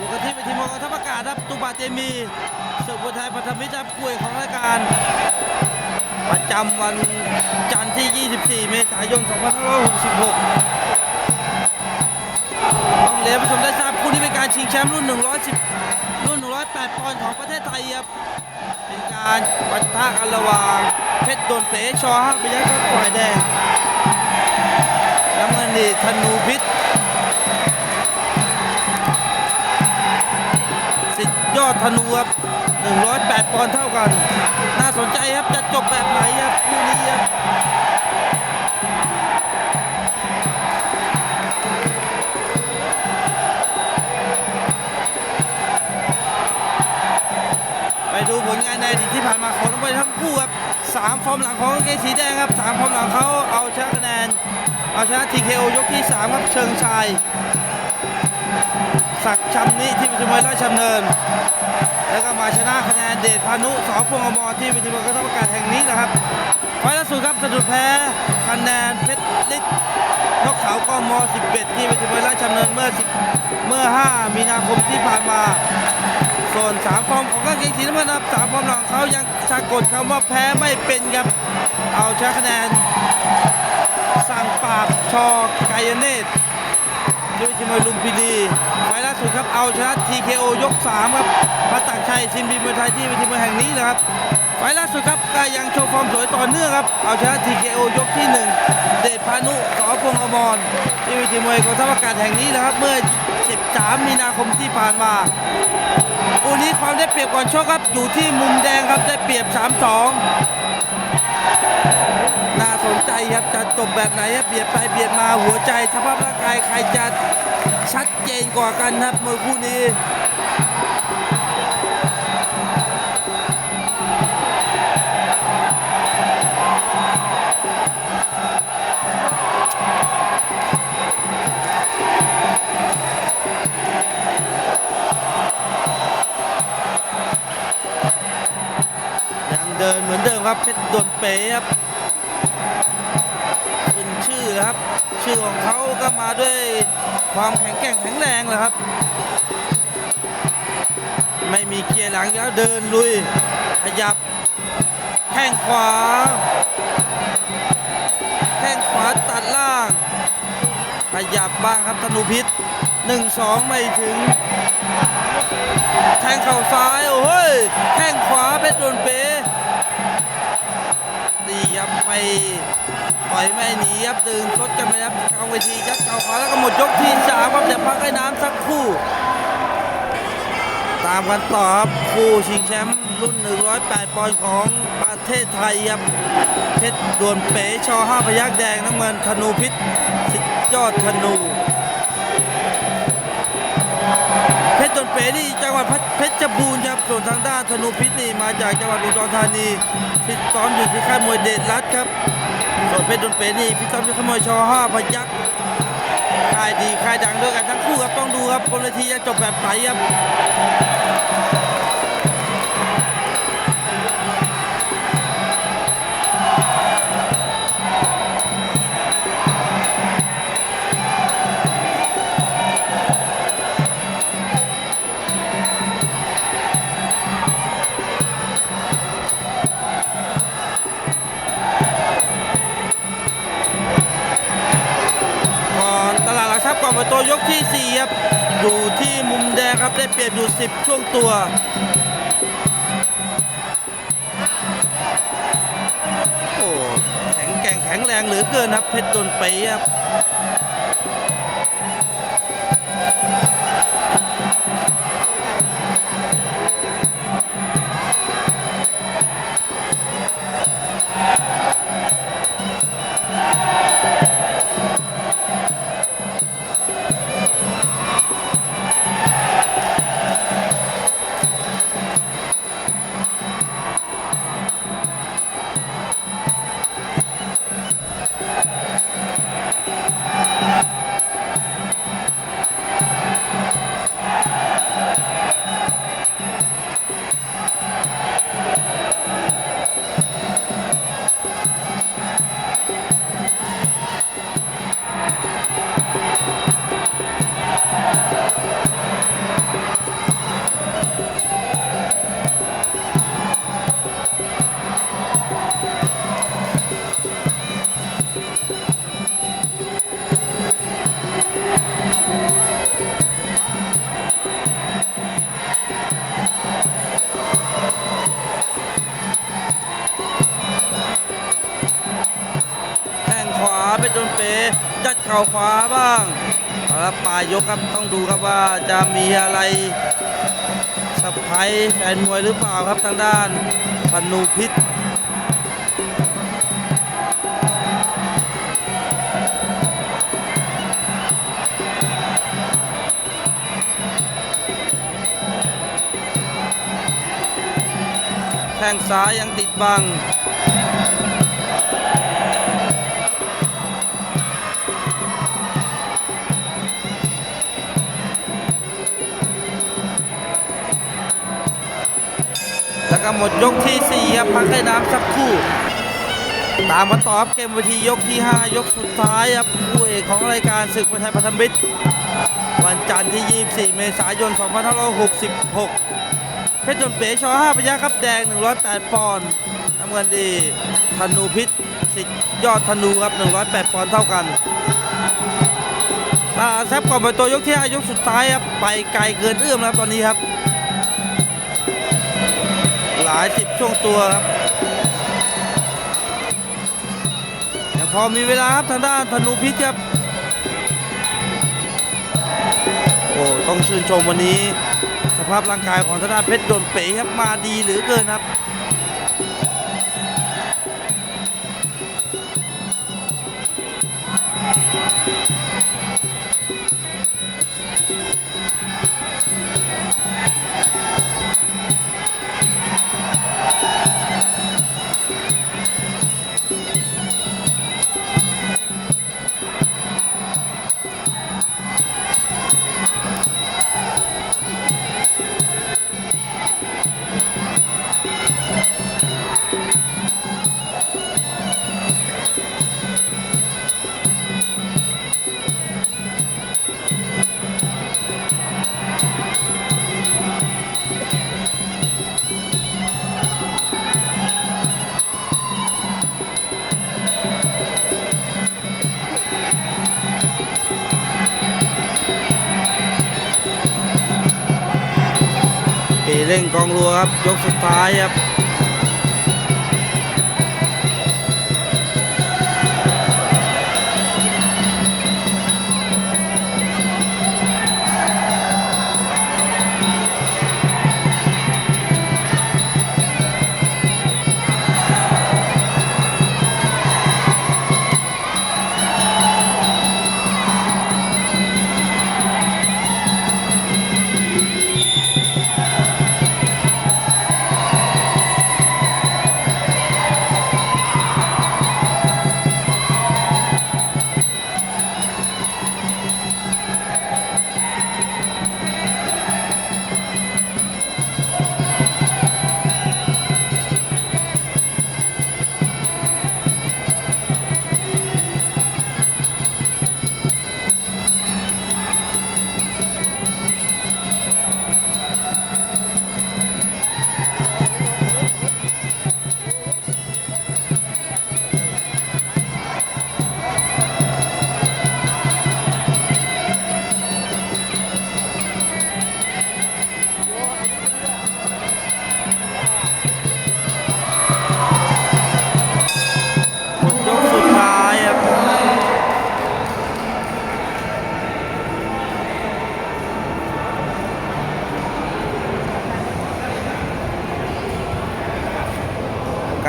ปกติเป็นทีมกองทัพอากาศครับตุบาเตมีศึกบอลไทยพันธมิตรครับคุยของรายการ ประจำวันจันทร์ที่ 24 เมษายน 2566ต้องเรียผู้ชมได้ทราบคู่นี้เป็นการชิงแชมป์รุ่น 110 รุ่น 108 ปอนด์ของประเทศไทยครับเป็นการปะทะกันระหว่างเพชรโดนเป๋ชอห้าพยัคฆ์ฝ่ายแดงน้ำเงินนี่ธนูพิษ ยอดธนูครับ108ปอนด์เท่ากัน น่าสนใจครับจะจบแบบไหนครับคู่นี้ครับไปดูผลงานในอดีตที่ผ่านมาของทั้งไปทั้งคู่ครับสามฟอร์มหลังของเกสีแดงครับสามฟอร์มหลังเขาเอาชนะคะแนน เอาชนะ TKO ยกที่สามครับเชิงชาย ศักดิ์ชำนิที่วิทยมวยราชดำเนิน แล้วก็มาชนะคะแนนเดชพานุสองพวงอมรที่วิทยมวยกองทัพอากาศแห่งนี้นะครับไฟล์ล่าสุดครับสะดุดแพ้คะแนนเพชรฤทธิ์นกเขากม11 ที่วิทยมวยราชดำเนินเมื่อ10เมื่อ 5 มีนาคมที่ผ่านมาส่วนสามฟอร์มของกางเกงสีน้ำเงินครับสามฟอร์มหลังเขายังสะกดคำว่าแพ้ไม่เป็นครับเอาชนะคะแนนสั่งปราบชอไกยเนต ด้วยทีมวยลุมพินีไฟล่าสุดครับเอาชนะ TKO ยก 3 ครับพัตตักชัยซิมบีมวยไทยที่เวทีมวยแห่งนี้นะครับไฟล์ล่าสุดครับก็ยังโชว์ฟอร์มสวยต่อเนื่องครับเอาชนะ TKO ยกที่ 1 เดชพานุสอพงอมรที่เวทีมวยกองทัพอากาศแห่งนี้นะครับ เมื่อ 13 มีนาคมที่ผ่านมาคู่นี้ความได้เปรียบก่อนชกครับอยู่ที่มุมแดงครับได้เปรียบ 3-2 สนใจครับจะจบแบบไหนครับเบียดไปเบียดมาหัวใจสภาพร่างกายใครจะชัดเจนกว่ากันครับมวยคู่นี้ยังเดินเหมือนเดิมครับเพชรดนเป๋ครับ ชื่อครับ ชื่อของเขาก็มาด้วยความแข็งแกร่งแข็งแรงเลยครับ ไม่มีเกียร์หลังแล้วเดินลุยขยับแข้งขวาแข้งขวาตัดล่าง ขยับบ้างครับธนูพิษหนึ่งสองไม่ถึง แทงเข่าซ้าย โอ้ยแข้งขวาเพชรโดนเป๋ดีครับไป ปล่อยไม่หนีครับดึงทดกันไปครับกลางเวทียัดเข่าขวาแล้วก็หมดยกที่สามครับเดี๋ยวพักให้น้ำสักครู่ ตามกันต่อครับคู่ชิงแชมป์รุ่น 108 ปอนด์ของประเทศไทยครับเพชรดวนเป๋ชอห้าพยักแดงน้ำเงินธนูพิษสิทธิ์ยอดธนูเพชรตนเป๋นี่จังหวัดเพชรบูรณ์ครับส่วนทางด้านธนูพิษนี่มาจากจังหวัดอุดรธานีฟิตซ้อมอยู่ที่ค่ายมวยเดชรัฐครับ ส่วนเพชรดนเป๋นี่ฟิตซ้อมอยู่ามยชอห้าพยักค่ายดีค่ายดังด้วยกันทั้งคู่ครับต้องดูครับบนเวทีจะจบแบบไหนครับาดหลักทรัพย์ก่อนเปิดตัวยกที่4ครับอยู่ที่มุมแดงครับได้เปรียบอยู่10ช่วงตัวโอ้แข็งแกร่งแข็งแรงเหลือเกินครับเพชรดนไปครับ ยัดเข่าขวาบ้างเอาละปลายยกครับต้องดูครับว่าจะมีอะไรสะพายแฟนมวยหรือเปล่าครับทางด้านพนูพิษแข้งซ้ายยังติดบัง ก็หมดยกที่ 4 ครับพักให้น้ำสักครู่ ตามมาต่อครับเกมเวทียกที่ 5 ยกสุดท้ายครับคู่เอกของรายการศึกมวยไทยพันธมิตรวันจันทร์ที่ 24 เมษายน 2566 เพชรยนเป๋ชอ5พยัคฆ์ครับแดง 108 ปอนด์น้ำเงินดีธนูพิษสิทธิ์ยอดธนูครับ 108 ปอนด์เท่ากันมาแซบก่อนไปตัวยกที่5ยกสุดท้ายครับ ไปไกลเกินเอื้อมแล้วตอนนี้ครับ ลายสิบช่วงตัวครับยังพอมีเวลาครับทางด้านธนูพิษครับ โอ้ต้องชื่นชมวันนี้ สภาพร่างกายของทางด้านเพชรโดนเป๋ครับมาดีเหลือเกินครับ เร่งกองรัวครับยกสุดท้ายครับ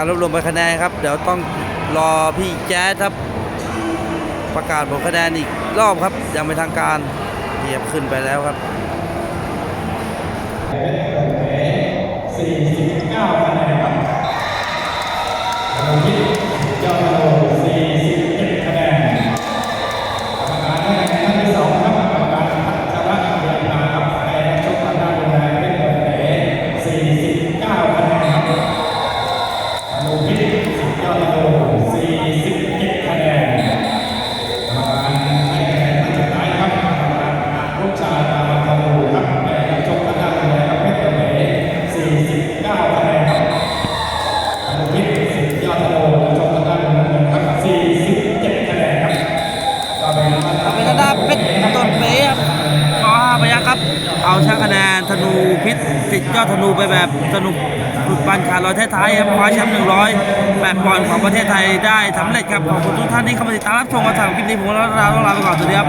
การรวบรวมคะแนนครับ เดี๋ยวต้องรอพี่แจ๊ดครับ ประกาศผลคะแนนอีกรอบครับ ยังไม่ทางการเหยียบขึ้นไปแล้วครับ49คะแนนครับ ขอห้าพยัคฆ์ครับเอาชนะคะแนนธนูพิษสิทธิ์ยอดธนูไปแบบสนุกสุดปันขาดลอยท้ายๆครับคว้าแชมป์100แปดปอนด์ของประเทศไทยได้สำเร็จครับขอบคุณทุกท่านที่เข้ามาติดตามรับชมกันสำหรับคลิปนี้ผมและเราต้องลาไปก่อนสวัสดีครับ